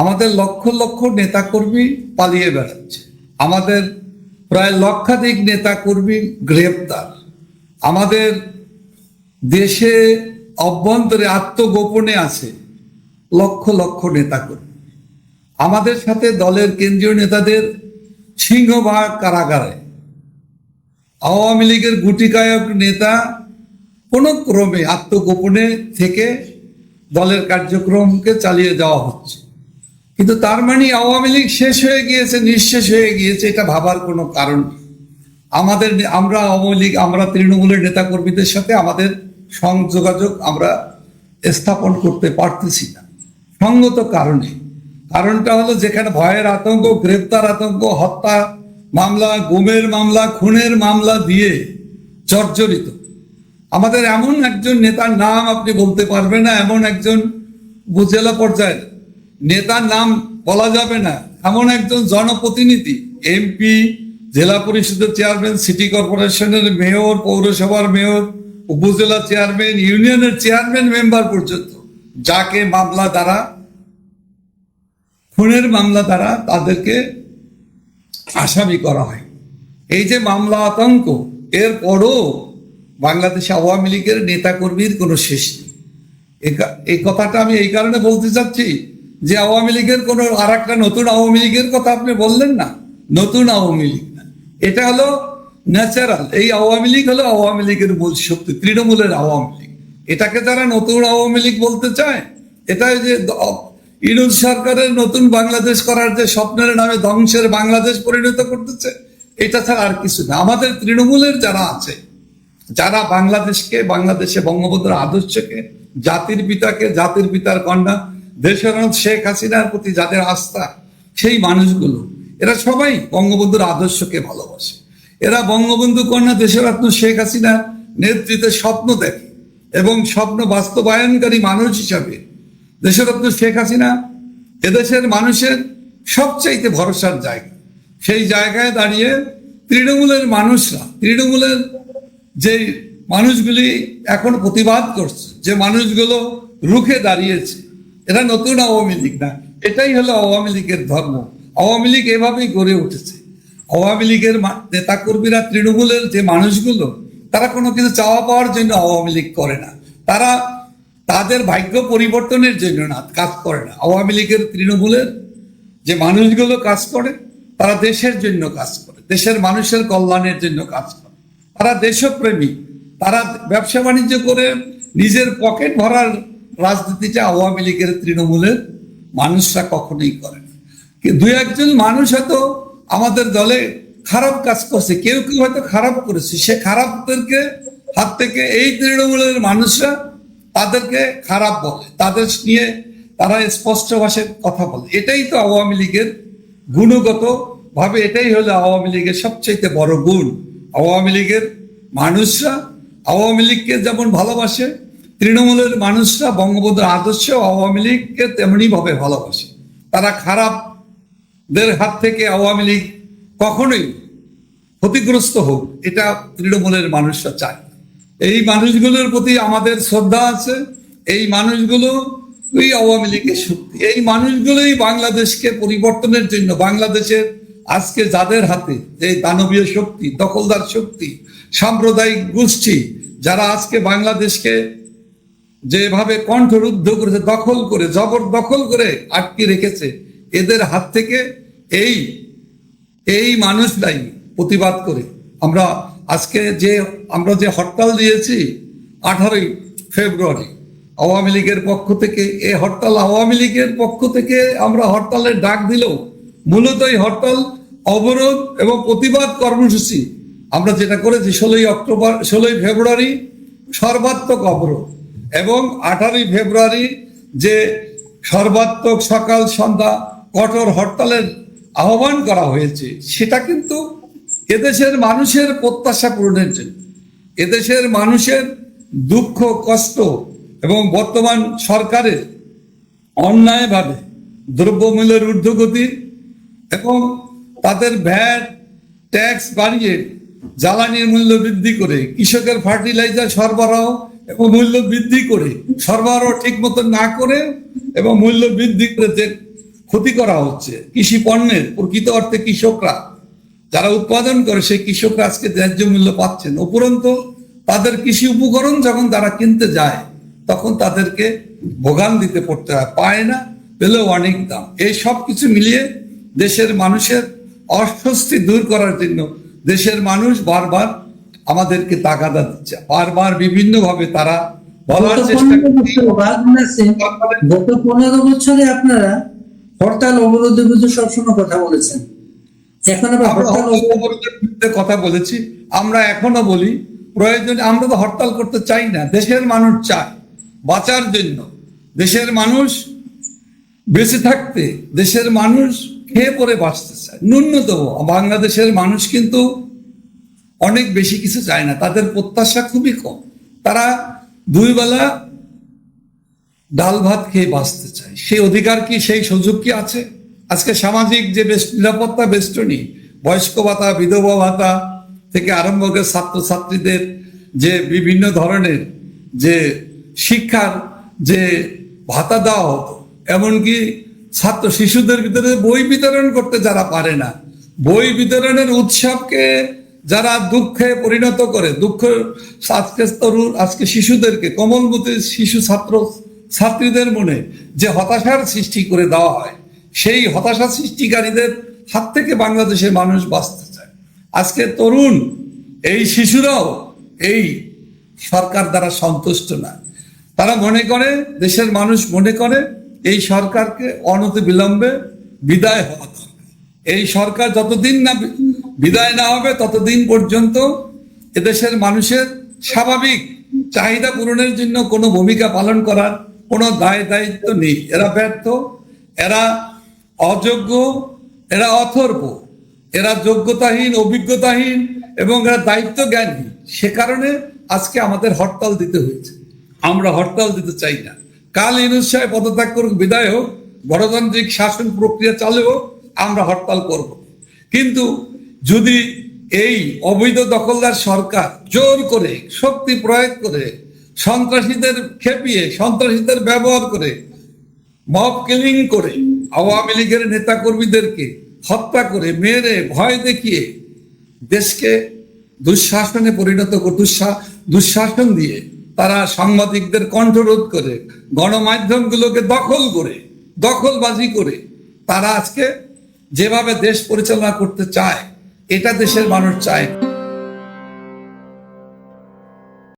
আমাদের লক্ষ লক্ষ নেতাকর্মী পালিয়ে বেড়াচ্ছে। আমাদের প্রায় লক্ষাধিক নেতাকর্মী গ্রেপ্তার। আমাদের দেশে অভ্যন্তরে আত্মগোপনে আছে লক্ষ লক্ষ নেতাকর্মী। আমাদের সাথে দলের কেন্দ্রীয় নেতাদের সিংহভাগ কারাগারে। আওয়ামী লীগের গুটিকায়ক নেতা কোনো ক্রমে আত্মগোপনে থেকে দলের কার্যক্রমকে চালিয়ে যাওয়া হচ্ছে। কিন্তু তার মানে আওয়ামী লীগ শেষ হয়ে গিয়েছে, নিঃশেষ হয়ে গিয়েছে, এটা ভাবার কোনো কারণ। আমাদের আমরা আওয়ামী লীগ, আমরা তৃণমূলের নেতাকর্মীদের সাথে আমাদের সংযোগাযোগ আমরা স্থাপন করতে পারতেছি না। সঙ্গত কারণে। কারণটা হলো যেখানে ভয়ের আতঙ্ক, গ্রেপ্তার আতঙ্ক, হত্যা মামলা, গুমের মামলা, খুনের মামলা দিয়ে জর্জরিত। আমাদের এমন একজন নেতার নাম আপনি বলতে পারবেন না, এমন একজন উপজেলা পর্যায়ের নেতার নাম বলা যাবে না। এমন একজন জনপ্রতিনিধি, এমপি, জেলা পরিষদের চেয়ারম্যান, সিটি কর্পোরেশনের মেয়র, পৌরসভার মেয়র, উপজেলা চেয়ারম্যান, ইউনিয়নের চেয়ারম্যান মেম্বার পর্যন্ত যাকে মামলা দ্বারা, খুনের মামলা দ্বারা তাদেরকে আসামি করা হয়। এই যে মামলা আতঙ্ক, এর পরও বাংলাদেশে আওয়ামী লীগের নেতাকর্মীর কোনো শেষ নেই। এই কথাটা আমি এই কারণে বলতে চাচ্ছি যে আওয়ামী লীগের কোনো আর একটা নতুন আওয়ামী লীগের কথা আপনি বললেন না? নতুন আওয়ামী লীগ। এটা হলো ন্যাচারাল এই আওয়ামী লীগ হলো আওয়ামী লীগের মূল শক্তি, তৃণমূলের আওয়ামী লীগ। এটাকে যারা নতুন আওয়ামী লীগ বলতে চায়, এটা যে ইনুজ সরকারের নতুন বাংলাদেশ করার যে স্বপ্নের নামে ধ্বংসের বাংলাদেশ পরিণত করতেছে, এটা ছাড়া আর কিছু না। আমাদের তৃণমূলের যারা আছে, যারা বাংলাদেশকে বাংলাদেশে বঙ্গবন্ধুর আদর্শকে, জাতির পিতাকে, জাতির পিতার কন্যা দেশের শেখ হাসিনার প্রতি যাদের আস্থা, সেই মানুষগুলো, এরা সবাই বঙ্গবন্ধুর আদর্শকে ভালোবাসে। এরা বঙ্গবন্ধু কন্যা দেশরত্ন শেখ হাসিনার নেতৃত্বে স্বপ্ন দেখে এবং স্বপ্ন বাস্তবায়নকারী মানুষ হিসাবে দেশরত্ন শেখ হাসিনা এদেশের মানুষের সবচাইতে ভরসার জায়গা। সেই জায়গায় দাঁড়িয়ে তৃণমূলের মানুষরা, তৃণমূলের যে মানুষগুলি এখন প্রতিবাদ করছে, যে মানুষগুলো রুখে দাঁড়িয়েছে এটা নতুন আওয়ামী লীগ না। এটাই হলো আওয়ামী লীগের ধর্ম। আওয়ামী লীগ এভাবেই গড়ে উঠেছে। আওয়ামী লীগের নেতাকর্মীরা তৃণমূলের যে মানুষগুলো, তারা কোনো কিছু চাওয়া পাওয়ার জন্য আওয়ামী লীগ করে না। তারা তাদের ভাগ্য পরিবর্তনের জন্য না, কাজ করে না। আওয়ামী লীগের তৃণমূলের যে মানুষগুলো কাজ করে, তারা দেশের জন্য কাজ করে, দেশের মানুষের কল্যাণের জন্য কাজ করে। তারা দেশপ্রেমী, তারা ব্যবসা বাণিজ্য করে নিজের পকেট ভরার রাজনীতিটা আওয়ামী লীগের তৃণমূলের মানুষরা কখনোই করে না। দুই একজন মানুষ হয়তো আমাদের দলে খারাপ কাজ করছে, কেউ কেউ হয়তো খারাপ করেছে। সে খারাপদেরকে হাত থেকে এই তৃণমূলের মানুষরা তাদেরকে খারাপ বলে, তাদের নিয়ে তারা স্পষ্ট ভাষায় কথা বলে। এটাই তো আওয়ামী লীগের গুণগত ভাবে, এটাই হলো আওয়ামী লীগের সবচেয়ে বড় গুণ। আওয়ামী লীগের মানুষরা আওয়ামী লীগকে যেমন ভালোবাসে তৃণমূলের মানুষরা বঙ্গবন্ধুর আদর্শ আওয়ামী লীগকে তেমনি ভাবে ভালোবাসে। তারা খারাপদের হাত থেকে আওয়ামী লীগ কখনোই ক্ষতিগ্রস্ত হোক, এটা তৃণমূলের মানুষরা চায়। এই মানুষগুলোর প্রতি আমাদের শ্রদ্ধা আছে, এই মানুষগুলো ওই আওয়ামী লীগের শক্তি। এই মানুষগুলোই বাংলাদেশকে পরিবর্তনের জন্য, বাংলাদেশের আজকে যাদের হাতে যে দানবীয় শক্তি, দখলদার শক্তি, সাম্প্রদায়িক গোষ্ঠী, যারা আজকে বাংলাদেশকে যেভাবে কণ্ঠরুদ্ধ করেছে, দখল করে জবর দখল করে আটকে রেখেছে, এদের হাত থেকে এই এই মানুষরাই প্রতিবাদ করে। আমরা আজকে যে, আমরা যে হরতাল দিয়েছি আঠারোই ফেব্রুয়ারি, আওয়ামী লীগের পক্ষ থেকে এই হরতাল আওয়ামী লীগের পক্ষ থেকে আমরা হরতালের ডাক দিলেও মূলত এই হরতাল অবরোধ এবং প্রতিবাদ কর্মসূচি। আমরা যেটা করেছি, ষোলোই অক্টোবর, ষোলোই ফেব্রুয়ারি সর্বাত্মক অবরোধ। এবং আঠারোই ফেব্রুয়ারি যে সর্বাত্মক সকাল সন্ধ্যা কঠোর হরতালের আহ্বান করা হয়েছে, সেটা কিন্তু এদেশের মানুষের প্রত্যাশা পূরণের জন্য। এদেশের মানুষের দুঃখ, কষ্ট এবং বর্তমান সরকারের অন্যায়ভাবে দ্রব্যমূল্যের ঊর্ধ্বগতি এবং তাদের ভ্যাট, ট্যাক্স বাড়িয়ে জ্বালানির মূল্য বৃদ্ধি করে কৃষকের ফার্টিলাইজার সরবরাহ এবং মূল্য বৃদ্ধি করে সরবরাহ ঠিক মতো না করে এবং মূল্য বৃদ্ধি করে যে ক্ষতি করা হচ্ছে, কৃষি পণ্যের প্রকৃত অর্থে কৃষকরা, যারা উৎপাদন করে সেই কৃষকরা আজকে ন্যায্য মূল্য পাচ্ছেন। উপরন্তু তাদের কৃষি উপকরণ যখন তারা কিনতে যায়, তখন তাদেরকে ভোগান দিতে পড়তে হয়, পায় না, পেলেও অনেক দাম। এই সব কিছু মিলিয়ে দেশের মানুষের অস্বস্তি দূর করার জন্য দেশের মানুষ বারবার আমাদেরকে তাগাদা দিচ্ছে। বারবার বিভিন্ন ভাবে তারা বলার চেষ্টা গত পনেরো বছরে আপনারা হরতাল অবরোধের বিরুদ্ধে সবসময় কথা বলেছেন। এখন আবার আমরা হরতাল হরতাল অবরোধের বিরুদ্ধে কথা বলেছি। আমরা এখনও বলি প্রয়োজনে আমরা তো হরতাল করতে চাই না। দেশের মানুষ চায় বাঁচার জন্য। দেশের মানুষ বেঁচে থাকতে দেশের মানুষ খেয়ে পরে বাঁচতে চায়। ন্যূনতম বাংলাদেশের মানুষ কিন্তু অনেক বেশি কিছু চায় না। তাদের প্রত্যাশা খুবই কম। তারা দুই বেলা ডাল ভাত খেয়ে বাঁচতে চায়। সেই অধিকার কি, সেই সুযোগ কি আছে? আজকে সামাজিক যে বেশ নিরাপত্তা বেষ্টনী, বয়স্ক ভাতা, বিধবা ভাতা থেকে আরম্ভ করে ছাত্রছাত্রীদের যে বিভিন্ন ধরনের যে শিক্ষার যে ভাতা দেওয়া হতো, এমনকি ছাত্র শিশুদের ভিতরে বই বিতরণ করতে যারা পারে না, বই বিতরণের উৎসবকে যারা দুঃখে পরিণত করে, দুঃখ আজকে তরুণ আজকে শিশুদেরকে, কোমলমতি শিশু ছাত্র ছাত্রীদের মনে যে হতাশার সৃষ্টি করে দেওয়া হয়, সেই হতাশা সৃষ্টিকারীদের হাত থেকে বাংলাদেশের মানুষ বাঁচতে চায়। আজকে তরুণ, এই শিশুরাও এই সরকার দ্বারা সন্তুষ্ট না। তারা মনে করে, দেশের মানুষ মনে করে, এই সরকারকে অনতি বিলম্বে বিদায় হওয়া দরকার। এই সরকার যতদিন না বিদায় না হবে, ততদিন পর্যন্ত এদেশের মানুষের স্বাভাবিক চাহিদা পূরণের জন্য কোনো ভূমিকা পালন করার কোনো দায় দায়িত্ব নেই। এরা ব্যর্থ, এরা অযোগ্য, এরা অথর্ব, এরা যোগ্যতাহীন, অভিজ্ঞতাহীন এবং এরা দায়িত্ব জ্ঞানহীন সে কারণে আজকে আমাদের হরতাল দিতে হয়েছে। আমরা হরতাল দিতে চাই না। কাল ইনুস সাহেব পদত্যাগ করুক, বিদায় হোক, গণতান্ত্রিক শাসন প্রক্রিয়া চালু হোক, আমরা হরতাল করব। কিন্তু যদি এই অবৈধ দখলদার সরকার জোর করে শক্তি প্রয়োগ করে, সন্ত্রাসীদের খেপিয়ে, সন্ত্রাসীদের ব্যবহার করে, মব কিলিং করে, আওয়ামী লীগের নেতা কর্মীদেরকে হত্যা করে, মেরে, ভয় দেখিয়ে দেশকে দুঃশাসনে পরিণত দুঃশা- দুঃশাসন দিয়ে তারা সাংবাদিকদের কণ্ঠরোধ করে, গণমাধ্যমগুলোকে দখল করে, দখলবাজি করে, তারা আজকে যেভাবে দেশ পরিচালনা করতে চায় এটা দেশের মানুষ চায়।